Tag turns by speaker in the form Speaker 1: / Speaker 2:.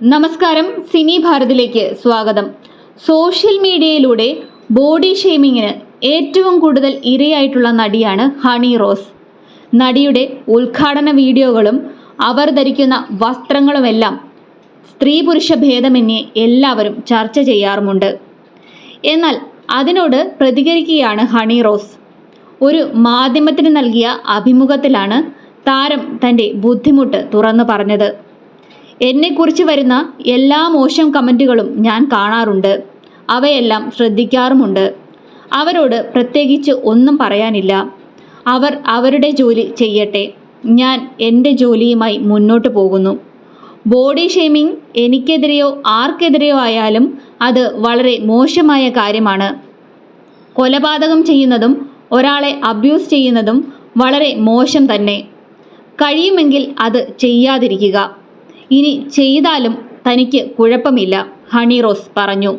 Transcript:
Speaker 1: നമസ്കാരം സിനി ഭാരതിലേക്ക് സ്വാഗതം. സോഷ്യൽ മീഡിയയിലൂടെ ബോഡി ഷെയ്മിങ്ങിന് ഏറ്റവും കൂടുതൽ ഇരയായിട്ടുള്ള നടിയാണ് ഹണി റോസ്. നടിയുടെ ഉദ്ഘാടന വീഡിയോകളും അവർ ധരിക്കുന്ന വസ്ത്രങ്ങളുമെല്ലാം സ്ത്രീ പുരുഷ ഭേദമന്യേ എല്ലാവരും ചർച്ച ചെയ്യാറുമുണ്ട്. എന്നാൽ അതിനോട് പ്രതികരിക്കുകയാണ് ഹണി റോസ്. ഒരു മാധ്യമത്തിന് നൽകിയ അഭിമുഖത്തിലാണ് താരം തന്റെ ബുദ്ധിമുട്ട് തുറന്നു പറഞ്ഞത്. എന്നെക്കുറിച്ച് വരുന്ന എല്ലാ മോശം കമന്റുകളും ഞാൻ കാണാറുണ്ട്. അവയെല്ലാം ശ്രദ്ധിക്കാറുമുണ്ട്. അവരോട് പ്രത്യേകിച്ച് ഒന്നും പറയാനില്ല. അവർ അവരുടെ ജോലി ചെയ്യട്ടെ. ഞാൻ എന്റെ ജോലിയുമായി മുന്നോട്ട് പോകുന്നു. ബോഡി ഷേമിംഗ് എനിക്കെതിരെയോ ആർക്കെതിരെയോ ആയാലും അത് വളരെ മോശമായ കാര്യമാണ്. കൊലപാതകം ചെയ്യുന്നതും ഒരാളെ അബ്യൂസ് ചെയ്യുന്നതും വളരെ മോശം തന്നെ. കഴിയുമെങ്കിൽ അത് ചെയ്യാതിരിക്കുക. ഇനി ചെയ്താലും തനിക്ക് കുഴപ്പമില്ല ഹണി റോസ് പറഞ്ഞു.